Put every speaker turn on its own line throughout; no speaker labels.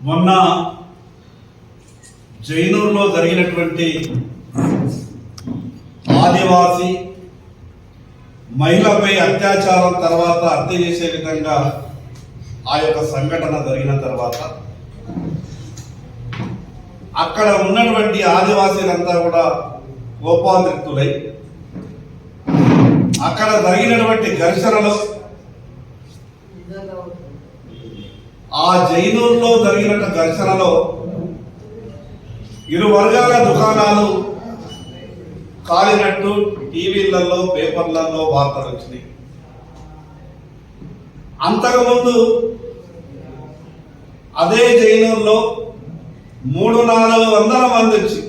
మొన్న జైనూరులో జరిగినటువంటి ఆదివాసి మహిళపై అత్యాచారం తర్వాత హత్య చేసే విధంగా ఆ యొక్క సంఘటన జరిగిన తర్వాత అక్కడ ఉన్నటువంటి ఆదివాసీలంతా కూడా కోపాంతృప్తులై అక్కడ జరిగినటువంటి ఘర్షణలో ఆ జైనూరులో జరిగిన ఘర్షణలో ఇరు వర్గాల దుకాణాలు కాలినట్టు టీవీలలో పేపర్లలో వార్తలు వచ్చినాయి. అంతకుముందు అదే జైనూరులో మూడు నాలుగు వందల మంది వచ్చి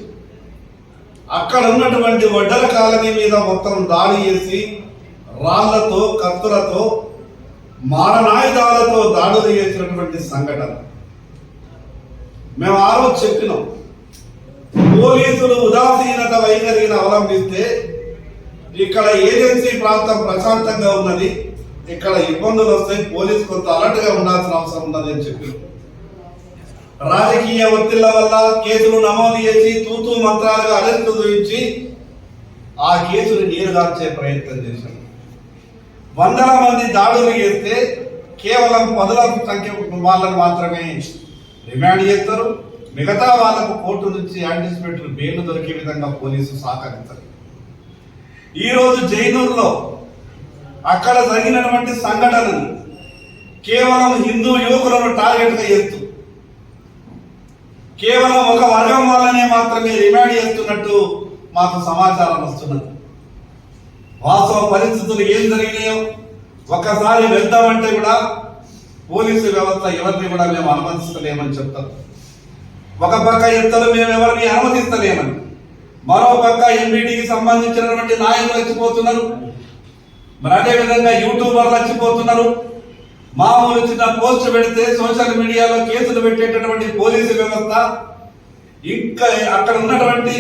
అక్కడ ఉన్నటువంటి వడ్డల కాలనీ మీద మొత్తం దాడి చేసి రాళ్ళతో కత్తులతో మారణాయుధాలతో దాడులు చేసినటువంటి సంఘటన. మేము ఆ రోజు చెప్పినాం. పోలీసులు ఉదాసీనత వైఖరిని అవలంబిస్తే ఇక్కడ ఏజెన్సీ ప్రాంతం ప్రశాంతంగా ఉన్నది ఇక్కడ ఇబ్బందులు వస్తాయి పోలీసు కొంత అలర్ట్గా ఉండాల్సిన అవసరం ఉన్నది అని చెప్పి రాజకీయ ఒత్తిళ్ళ వల్ల కేసులు నమోదు చేసి తూతూ మంత్రాలుగా అరెస్టు చూపించి ఆ కేసును నీరుగార్చే ప్రయత్నం చేశారు వందల మంది దాడులు చేస్తే కేవలం పదుల సంఖ్య వాళ్ళని మాత్రమే రిమాండ్ చేస్తారు. మిగతా వాళ్ళకు కోర్టు నుంచి యాంటిసిపేటరీ బెయిల్ దొరికే విధంగా పోలీసు సహకరిస్తారు ఈరోజు జైనూర్లో జైనూరులో అక్కడ జరిగినటువంటి సంఘటనను కేవలం హిందూ యువకులను టార్గెట్గా చేస్తూ కేవలం ఒక వర్గం వాళ్ళనే మాత్రమే రిమాండ్ చేస్తున్నట్టు మాకు సమాచారం వస్తున్నది. వాస్తవ పరిస్థితులు ఏం జరిగినాయో ఒకసారి వెళ్తామంటే కూడా పోలీసు వ్యవస్థ ఎవరిని కూడా మేము అనుమతిస్తలేమని చెప్తారు. ఒక పక్క ఎత్తలు మేము ఎవరిని అనుమతిస్తలేమని మరో పక్క ఎంబీటీకి సంబంధించినటువంటి నాయకులు వచ్చిపోతున్నారు. మరి అదేవిధంగా యూట్యూబర్లు వచ్చిపోతున్నారు. మామూలు చిన్న పోస్ట్ పెడితే సోషల్ మీడియాలో కేసులు పెట్టేటటువంటి పోలీసు వ్యవస్థ ఇంకా అక్కడ ఉన్నటువంటి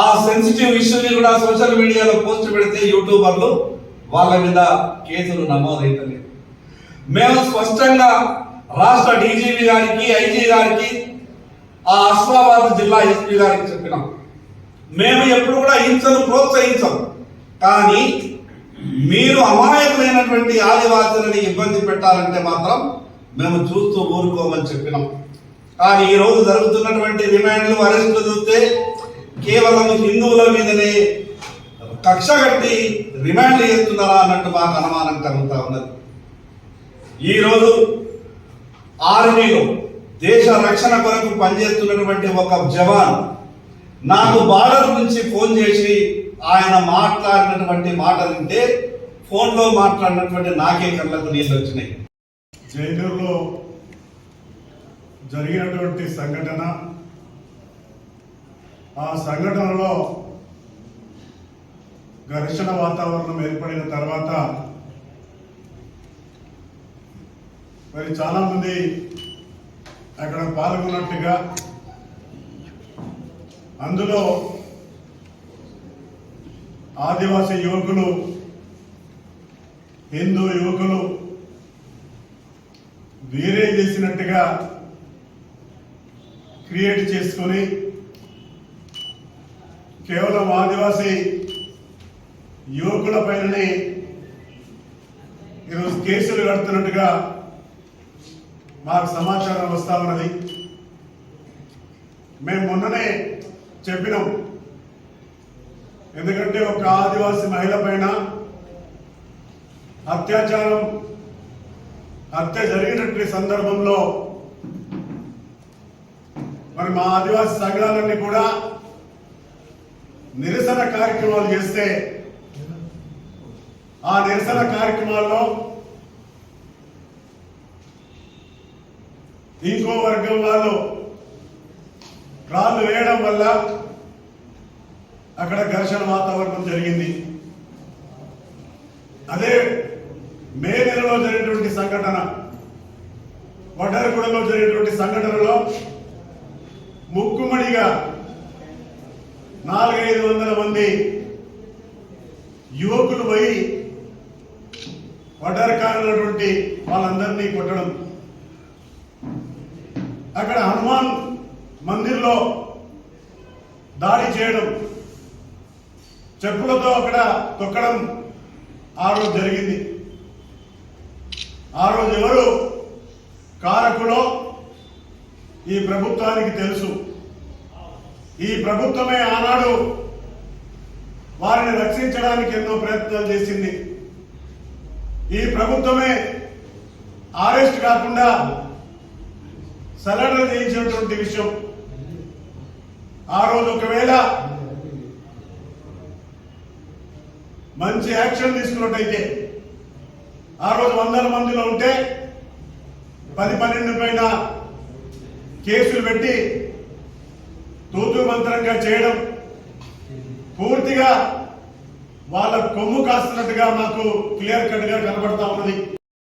ఆ సెన్సిటివ్ ఇష్యూని కూడా సోషల్ మీడియాలో పోస్ట్ పెడితే యూట్యూబర్లు వాళ్ళ మీద కేసులు నమోదైతలేదు. మేము స్పష్టంగా రాష్ట్ర డీజీపీ గారికి ఐజీ గారికి ఆ అస్మాబాద్ జిల్లా ఎస్పీ గారికి చెప్పినాం. మేము ఎప్పుడు కూడా హింసను ప్రోత్సహించం. కానీ మీరు అమాయకులైనటువంటి ఆదివాసులని ఇబ్బంది పెట్టాలంటే మాత్రం మేము చూస్తూ ఊరుకోమని చెప్పినాం. కానీ ఈరోజు జరుగుతున్నటువంటి రిమాండ్లు అరెస్టులు చూస్తే కేవలం హిందువుల మీదనే కక్ష కట్టి రిమాండ్ చేస్తున్నారా అన్నట్టు మాకు అనుమానం కలుగుతా ఉన్నది. ఈరోజు ఆర్మీలో దేశ రక్షణ కొరకు పనిచేస్తున్నటువంటి ఒక జవాన్ నాకు బార్డర్ నుంచి ఫోన్ చేసి ఆయన మాట్లాడినటువంటి మాట వింటే ఫోన్లో మాట్లాడినటువంటి నాకే కళ్ళకు నీళ్ళు వచ్చినాయి.
జైనూరులో జరిగినటువంటి సంఘటన ఆ సంఘటనలో ఘర్షణ వాతావరణం ఏర్పడిన తర్వాత మరి చాలా మంది అక్కడ పాల్గొన్నట్టుగా అందులో ఆదివాసీ యువకులు హిందూ యువకులు వేరే చేసినట్టుగా క్రియేట్ చేసుకొని కేవలం ఆదివాసీ యువకుల పైననే ఈరోజు కేసులు కడుతున్నట్టుగా మాకు సమాచారం వస్తా ఉన్నది. మేము మొన్ననే చెప్పినాం. ఎందుకంటే ఒక ఆదివాసీ మహిళ పైన అత్యాచారం హత్య జరిగినటువంటి సందర్భంలో మరి మా ఆదివాసీ సంఘాలన్నీ కూడా నిరసన కార్యక్రమాలు చేస్తే ఆ నిరసన కార్యక్రమాల్లో ఇంకో వర్గం వాళ్ళు రాళ్ళు వేయడం వల్ల అక్కడ ఘర్షణ వాతావరణం జరిగింది. అదే మే నెలలో జరిగినటువంటి సంఘటన వడ్డరగూడలో జరిగినటువంటి సంఘటనలో ముక్కుమడిగా నాలుగైదు వందల మంది యువకులు పోయి వడ్డరకాలైనటువంటి వాళ్ళందరినీ కొట్టడం. అక్కడ హనుమాన్ మందిర్లో దాడి చేయడం. చెప్పులతో అక్కడ తొక్కడం ఆ రోజు జరిగింది. ఆ రోజు ఎవరు? కారకులో ఈ ప్రభుత్వానికి తెలుసు. ఈ ప్రభుత్వమే ఆనాడు వారిని రక్షించడానికి ఎన్నో ప్రయత్నాలు చేసింది. ఈ ప్రభుత్వమే అరెస్ట్ కాకుండా సరెండర్ చేయించినటువంటి విషయం. ఆ రోజు ఒకవేళ మంచి యాక్షన్ తీసుకున్నట్టయితే ఆ రోజు వందల మందిలో ఉంటే పది పన్నెండు పైన కేసులు పెట్టి తూతు మంత్రంగా చేయడం పూర్తిగా వాళ్ళ కొమ్ము కాస్తున్నట్టుగా మాకు క్లియర్ కట్గా కనబడతా ఉన్నది.